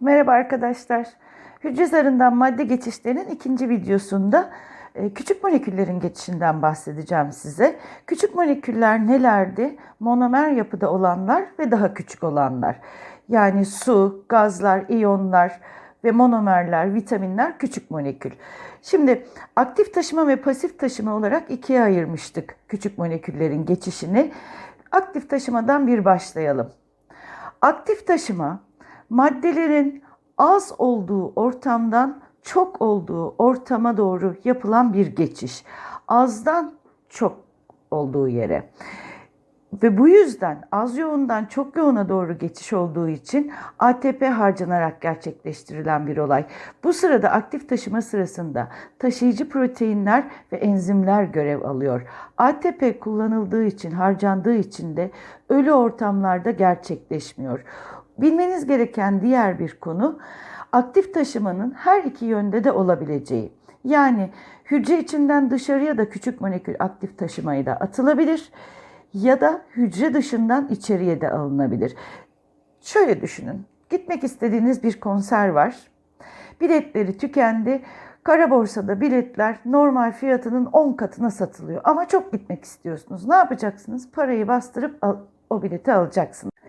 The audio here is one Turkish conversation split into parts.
Merhaba arkadaşlar. Hücre zarından madde geçişlerinin ikinci videosunda e, küçük moleküllerin geçişinden bahsedeceğim size. Küçük moleküller nelerdi? Monomer yapıda olanlar ve daha küçük olanlar. Yani su, gazlar, iyonlar ve monomerler, vitaminler küçük molekül. Şimdi aktif taşıma ve pasif taşıma olarak ikiye ayırmıştık küçük moleküllerin geçişini. Aktif taşımadan bir başlayalım. Aktif taşıma maddelerin az olduğu ortamdan çok olduğu ortama doğru yapılan bir geçiş. Azdan çok olduğu yere. Ve bu yüzden az yoğundan çok yoğuna doğru geçiş olduğu için ATP harcanarak gerçekleştirilen bir olay. Bu sırada aktif taşıma sırasında taşıyıcı proteinler ve enzimler görev alıyor. ATP kullanıldığı için, harcandığı için de ölü ortamlarda gerçekleşmiyor. Bilmeniz gereken diğer bir konu aktif taşımanın her iki yönde de olabileceği. Yani hücre içinden dışarıya da küçük molekül aktif taşımayla atılabilir ya da hücre dışından içeriye de alınabilir. Şöyle düşünün. Gitmek istediğiniz bir konser var. Biletleri tükendi. Kara borsada biletler normal fiyatının 10 katına satılıyor. Ama çok gitmek istiyorsunuz. Ne yapacaksınız? Parayı bastırıp al, o bileti alacaksınız.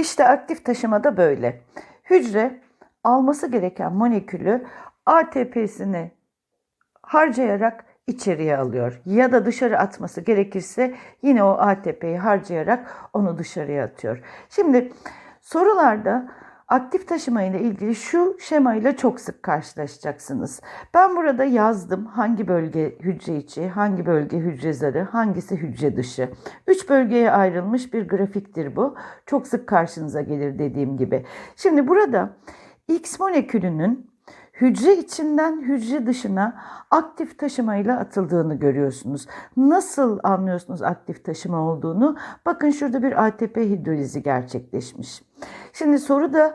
İşte aktif taşıma da böyle. Hücre alması gereken molekülü ATP'sini harcayarak içeriye alıyor. Ya da dışarı atması gerekirse yine o ATP'yi harcayarak onu dışarıya atıyor. Şimdi sorularda aktif taşıma ile ilgili şu şemayla çok sık karşılaşacaksınız. Ben burada yazdım hangi bölge hücre içi, hangi bölge hücre zarı, hangisi hücre dışı. Üç bölgeye ayrılmış bir grafiktir bu. Çok sık karşınıza gelir dediğim gibi. Şimdi burada X molekülünün hücre içinden hücre dışına aktif taşımayla atıldığını görüyorsunuz. Nasıl anlıyorsunuz aktif taşıma olduğunu? Bakın şurada bir ATP hidrolizi gerçekleşmiş. Şimdi soru da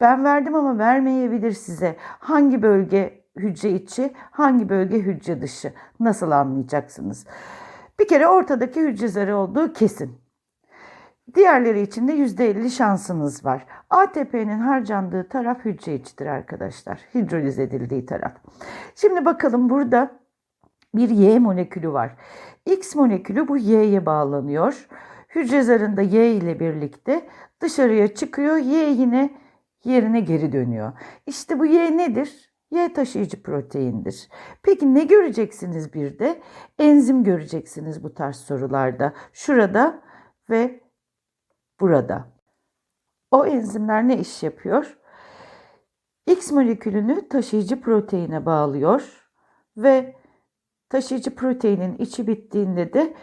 ben verdim ama vermeyebilir size. Hangi bölge hücre içi, hangi bölge hücre dışı? Nasıl anlayacaksınız? Bir kere ortadaki hücre zarı olduğu kesin. Diğerleri için de %50 şansınız var. ATP'nin harcandığı taraf hücre içidir arkadaşlar. Hidroliz edildiği taraf. Şimdi bakalım burada bir Y molekülü var. X molekülü bu Y'ye bağlanıyor. Hücre zarında Y ile birlikte dışarıya çıkıyor. Y yine yerine geri dönüyor. İşte bu Y nedir? Y taşıyıcı proteindir. Peki ne göreceksiniz bir de? Enzim göreceksiniz bu tarz sorularda. Şurada ve burada. O enzimler ne iş yapıyor? X molekülünü taşıyıcı proteine bağlıyor ve taşıyıcı proteinin içi bittiğinde de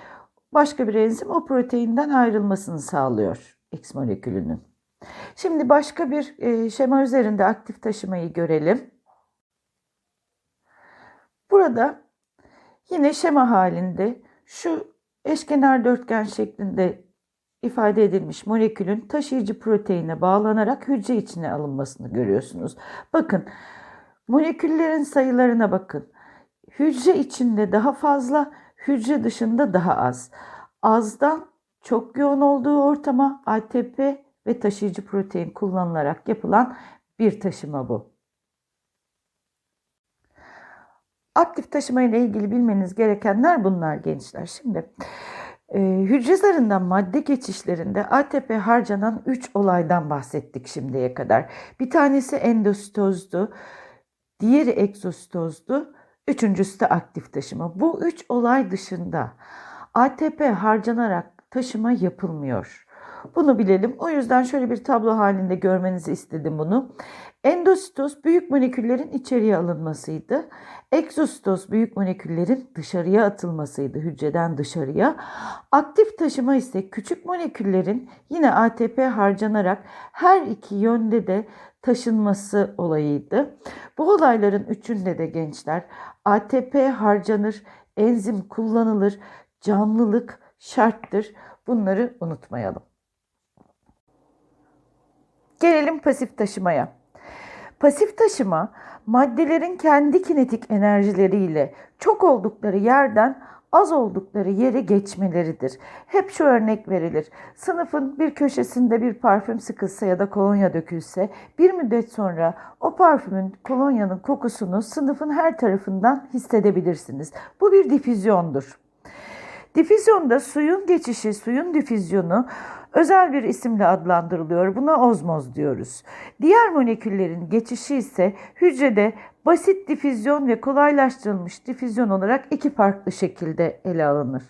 başka bir enzim o proteinden ayrılmasını sağlıyor X molekülünün. Şimdi başka bir e, şema üzerinde aktif taşımayı görelim. Burada yine şema halinde şu eşkenar dörtgen şeklinde ifade edilmiş molekülün taşıyıcı proteine bağlanarak hücre içine alınmasını görüyorsunuz. Bakın moleküllerin sayılarına bakın. Hücre içinde daha fazla, hücre dışında daha az. Azdan çok yoğun olduğu ortama ATP ve taşıyıcı protein kullanılarak yapılan bir taşıma bu. Aktif taşıma ile ilgili bilmeniz gerekenler bunlar gençler. Şimdi e, hücre madde geçişlerinde ATP harcanan 3 olaydan bahsettik şimdiye kadar. Bir tanesi endositozdu, diğeri egzositozdu, üçüncüsü de aktif taşıma. Bu üç olay dışında ATP harcanarak taşıma yapılmıyor. Bunu bilelim. O yüzden şöyle bir tablo halinde görmenizi istedim bunu. Endositoz büyük moleküllerin içeriye alınmasıydı. Egzositoz büyük moleküllerin dışarıya atılmasıydı hücreden dışarıya. Aktif taşıma ise küçük moleküllerin yine ATP harcanarak her iki yönde de taşınması olayıydı. Bu olayların üçünde de gençler ATP harcanır, enzim kullanılır, canlılık şarttır. Bunları unutmayalım. Gelelim pasif taşımaya. Pasif taşıma maddelerin kendi kinetik enerjileriyle çok oldukları yerden az oldukları yere geçmeleridir. Hep şu örnek verilir. Sınıfın bir köşesinde bir parfüm sıkılsa ya da kolonya dökülse bir müddet sonra o parfümün kolonyanın kokusunu sınıfın her tarafından hissedebilirsiniz. Bu bir difüzyondur. Difüzyonda suyun geçişi, suyun difüzyonu özel bir isimle adlandırılıyor. Buna ozmoz diyoruz. Diğer moleküllerin geçişi ise hücrede basit difüzyon ve kolaylaştırılmış difüzyon olarak iki farklı şekilde ele alınır.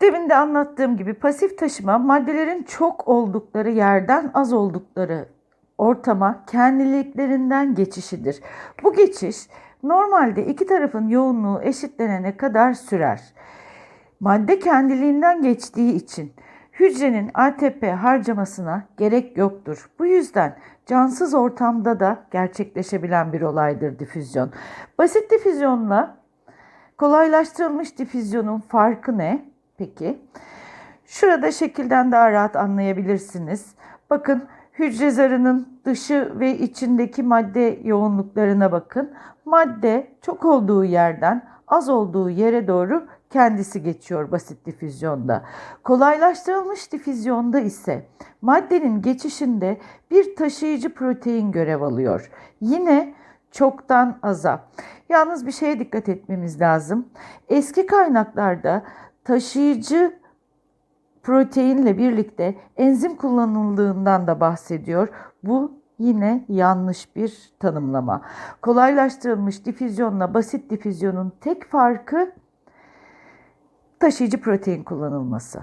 Demin de anlattığım gibi pasif taşıma maddelerin çok oldukları yerden az oldukları ortama kendiliklerinden geçişidir. Bu geçiş normalde iki tarafın yoğunluğu eşitlenene kadar sürer. Madde kendiliğinden geçtiği için hücrenin ATP harcamasına gerek yoktur. Bu yüzden cansız ortamda da gerçekleşebilen bir olaydır difüzyon. Basit difüzyonla kolaylaştırılmış difüzyonun farkı ne? Peki. Şurada şekilden daha rahat anlayabilirsiniz. Bakın hücre zarının dışı ve içindeki madde yoğunluklarına bakın. Madde çok olduğu yerden az olduğu yere doğru kendisi geçiyor basit difüzyonda. Kolaylaştırılmış difüzyonda ise maddenin geçişinde bir taşıyıcı protein görev alıyor. Yine çoktan aza. Yalnız bir şeye dikkat etmemiz lazım. Eski kaynaklarda taşıyıcı proteinle birlikte enzim kullanıldığından da bahsediyor. Bu yine yanlış bir tanımlama. Kolaylaştırılmış difüzyonla basit difüzyonun tek farkı taşıyıcı protein kullanılması.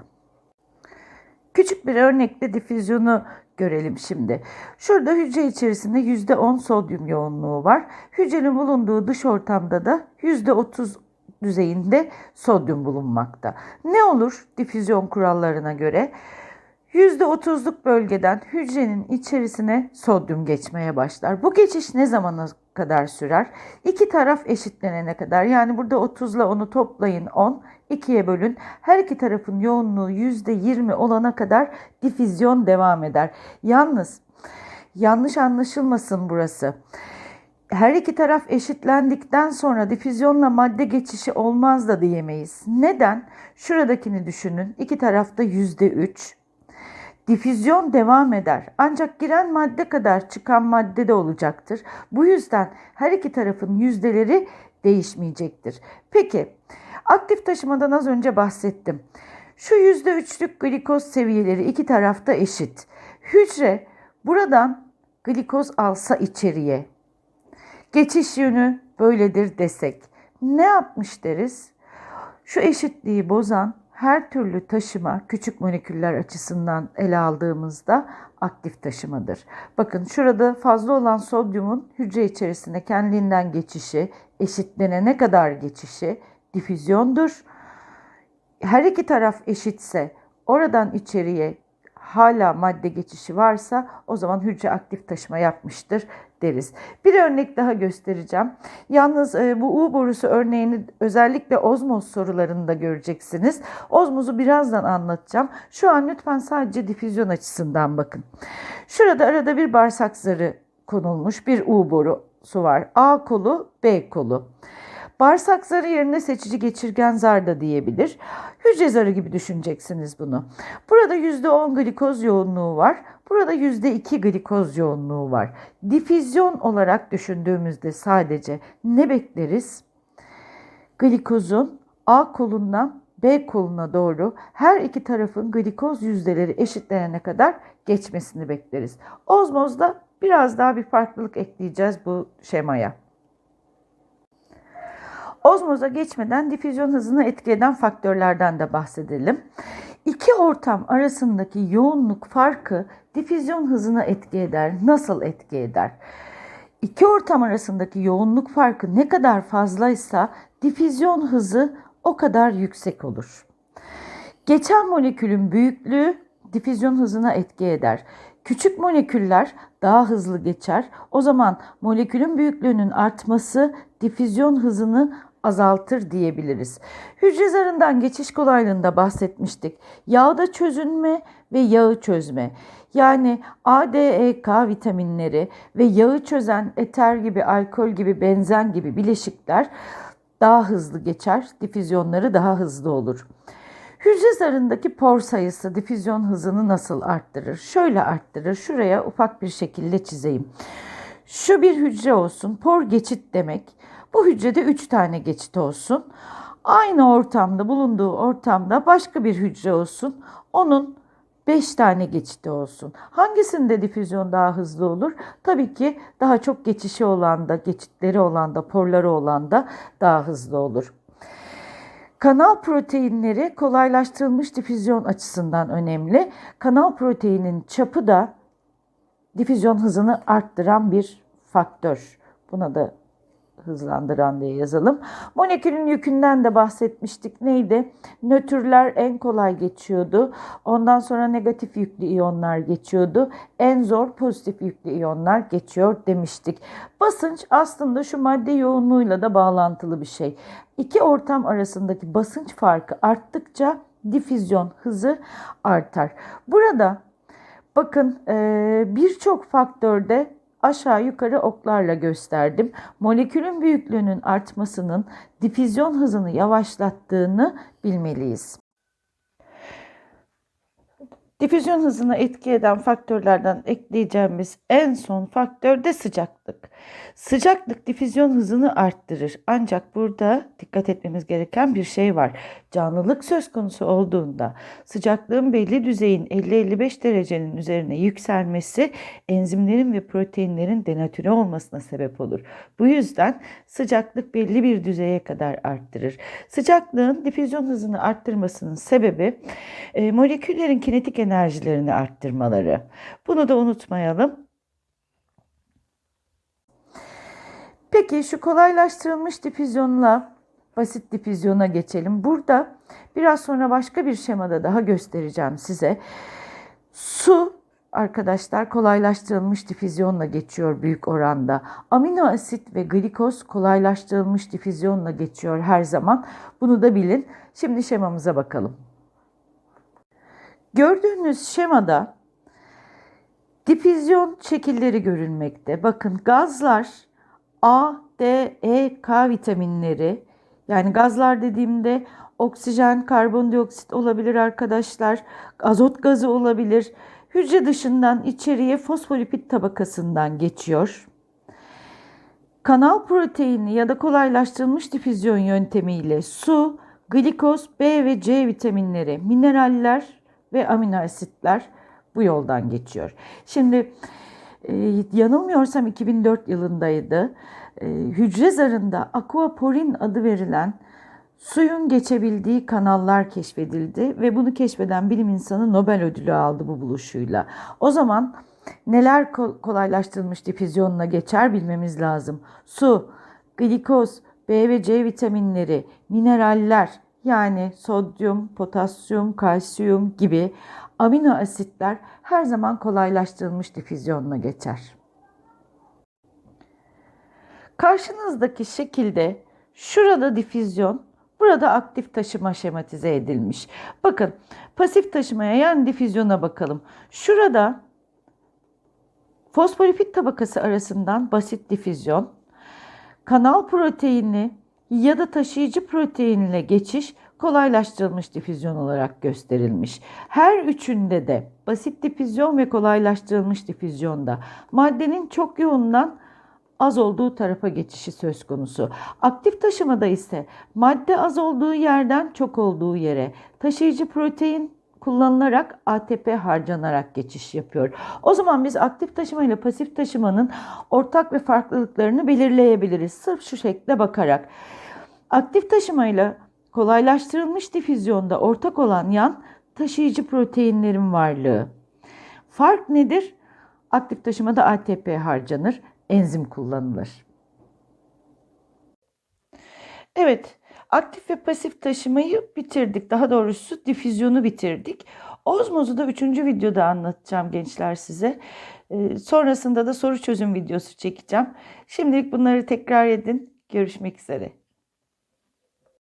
Küçük bir örnekle difüzyonu görelim şimdi. Şurada hücre içerisinde %10 sodyum yoğunluğu var. Hücrenin bulunduğu dış ortamda da %30 düzeyinde sodyum bulunmakta. Ne olur difüzyon kurallarına göre? %30'luk bölgeden hücrenin içerisine sodyum geçmeye başlar. Bu geçiş ne zamana kadar sürer? İki taraf eşitlenene kadar. Yani burada 30 ile 10'u toplayın 10, ikiye bölün. Her iki tarafın yoğunluğu %20 olana kadar difüzyon devam eder. Yalnız yanlış anlaşılmasın burası her iki taraf eşitlendikten sonra difüzyonla madde geçişi olmaz da diyemeyiz. Neden? Şuradakini düşünün. İki tarafta yüzde üç. Difüzyon devam eder. Ancak giren madde kadar çıkan madde de olacaktır. Bu yüzden her iki tarafın yüzdeleri değişmeyecektir. Peki, aktif taşımadan az önce bahsettim. Şu yüzde üçlük glikoz seviyeleri iki tarafta eşit. Hücre buradan glikoz alsa içeriye geçiş yönü böyledir desek ne yapmış deriz? Şu eşitliği bozan her türlü taşıma küçük moleküller açısından ele aldığımızda aktif taşımadır. Bakın şurada fazla olan sodyumun hücre içerisine kendiliğinden geçişi, eşitlenene kadar geçişi difüzyondur. Her iki taraf eşitse oradan içeriye hala madde geçişi varsa o zaman hücre aktif taşıma yapmıştır deriz. Bir örnek daha göstereceğim. Yalnız e, bu U borusu örneğini özellikle ozmoz sorularında göreceksiniz. Ozmozu birazdan anlatacağım. Şu an lütfen sadece difüzyon açısından bakın. Şurada arada bir bağırsak zarı konulmuş bir U borusu var. A kolu, B kolu. Bağırsak zarı yerine seçici geçirgen zar da diyebilir. Hücre zarı gibi düşüneceksiniz bunu. Burada %10 glikoz yoğunluğu var. Burada %2 glikoz yoğunluğu var. Difüzyon olarak düşündüğümüzde sadece ne bekleriz? Glikozun A kolundan B koluna doğru her iki tarafın glikoz yüzdeleri eşitlenene kadar geçmesini bekleriz. Ozmozda biraz daha bir farklılık ekleyeceğiz bu şemaya. Ozmoza geçmeden difüzyon hızını etki eden faktörlerden de bahsedelim. İki ortam arasındaki yoğunluk farkı difüzyon hızına etki eder. Nasıl etki eder? İki ortam arasındaki yoğunluk farkı ne kadar fazlaysa difüzyon hızı o kadar yüksek olur. Geçen molekülün büyüklüğü difüzyon hızına etki eder. Küçük moleküller daha hızlı geçer. O zaman molekülün büyüklüğünün artması difüzyon hızını azaltır diyebiliriz. Hücre zarından geçiş kolaylığında bahsetmiştik. Yağda çözünme ve yağı çözme. Yani A, D, E, K vitaminleri ve yağı çözen eter gibi, alkol gibi, benzen gibi bileşikler daha hızlı geçer, difüzyonları daha hızlı olur. Hücre zarındaki por sayısı difüzyon hızını nasıl arttırır? Şöyle arttırır. Şuraya ufak bir şekilde çizeyim. Şu bir hücre olsun. Por geçit demek. Bu hücrede 3 tane geçit olsun. Aynı ortamda bulunduğu ortamda başka bir hücre olsun. Onun 5 tane geçiti olsun. Hangisinde difüzyon daha hızlı olur? Tabii ki daha çok geçişi olan da, geçitleri olan da, porları olan da daha hızlı olur. Kanal proteinleri kolaylaştırılmış difüzyon açısından önemli. Kanal proteinin çapı da difüzyon hızını arttıran bir faktör. Buna da hızlandıran diye yazalım. Molekülün yükünden de bahsetmiştik. Neydi? Nötrler en kolay geçiyordu. Ondan sonra negatif yüklü iyonlar geçiyordu. En zor pozitif yüklü iyonlar geçiyor demiştik. Basınç aslında şu madde yoğunluğuyla da bağlantılı bir şey. İki ortam arasındaki basınç farkı arttıkça difüzyon hızı artar. Burada bakın birçok faktörde aşağı yukarı oklarla gösterdim. Molekülün büyüklüğünün artmasının difüzyon hızını yavaşlattığını bilmeliyiz. Difüzyon hızını etki eden faktörlerden ekleyeceğimiz en son faktör de sıcaklık. Sıcaklık difüzyon hızını arttırır. Ancak burada dikkat etmemiz gereken bir şey var. Canlılık söz konusu olduğunda sıcaklığın belli düzeyin 50-55 derecenin üzerine yükselmesi enzimlerin ve proteinlerin denatüre olmasına sebep olur. Bu yüzden sıcaklık belli bir düzeye kadar arttırır. Sıcaklığın difüzyon hızını arttırmasının sebebi e, moleküllerin kinetik enerjilerini arttırmaları. Bunu da unutmayalım. Peki şu kolaylaştırılmış difüzyonla basit difüzyona geçelim. Burada biraz sonra başka bir şemada daha göstereceğim size. Su arkadaşlar kolaylaştırılmış difüzyonla geçiyor büyük oranda. Amino asit ve glikoz kolaylaştırılmış difüzyonla geçiyor her zaman. Bunu da bilin. Şimdi şemamıza bakalım. Gördüğünüz şemada difüzyon şekilleri görülmekte. Bakın gazlar A, D, E, K vitaminleri yani gazlar dediğimde oksijen, karbondioksit olabilir arkadaşlar. Azot gazı olabilir. Hücre dışından içeriye fosfolipid tabakasından geçiyor. Kanal proteini ya da kolaylaştırılmış difüzyon yöntemiyle su, glikoz, B ve C vitaminleri, mineraller ve amino asitler bu yoldan geçiyor. Şimdi e, yanılmıyorsam 2004 yılındaydı. E, hücre zarında aquaporin adı verilen suyun geçebildiği kanallar keşfedildi ve bunu keşfeden bilim insanı Nobel ödülü aldı bu buluşuyla. O zaman neler kolaylaştırılmış difüzyonla geçer bilmemiz lazım. Su, glikoz, B ve C vitaminleri, mineraller, yani sodyum, potasyum, kalsiyum gibi amino asitler her zaman kolaylaştırılmış difüzyonla geçer. Karşınızdaki şekilde şurada difüzyon, burada aktif taşıma şematize edilmiş. Bakın pasif taşımaya yani difüzyona bakalım. Şurada fosfolipid tabakası arasından basit difüzyon, kanal proteini ya da taşıyıcı proteinle geçiş kolaylaştırılmış difüzyon olarak gösterilmiş. Her üçünde de basit difüzyon ve kolaylaştırılmış difüzyonda maddenin çok yoğundan az olduğu tarafa geçişi söz konusu. Aktif taşımada ise madde az olduğu yerden çok olduğu yere taşıyıcı protein kullanılarak ATP harcanarak geçiş yapıyor. O zaman biz aktif taşıma ile pasif taşımanın ortak ve farklılıklarını belirleyebiliriz. Sırf şu şekle bakarak. Aktif taşımayla kolaylaştırılmış difüzyonda ortak olan yan taşıyıcı proteinlerin varlığı. Fark nedir? Aktif taşımada ATP harcanır, enzim kullanılır. Evet, aktif ve pasif taşımayı bitirdik. Daha doğrusu difüzyonu bitirdik. Ozmozu da üçüncü videoda anlatacağım gençler size. Ee, sonrasında da soru çözüm videosu çekeceğim. Şimdilik bunları tekrar edin. Görüşmek üzere.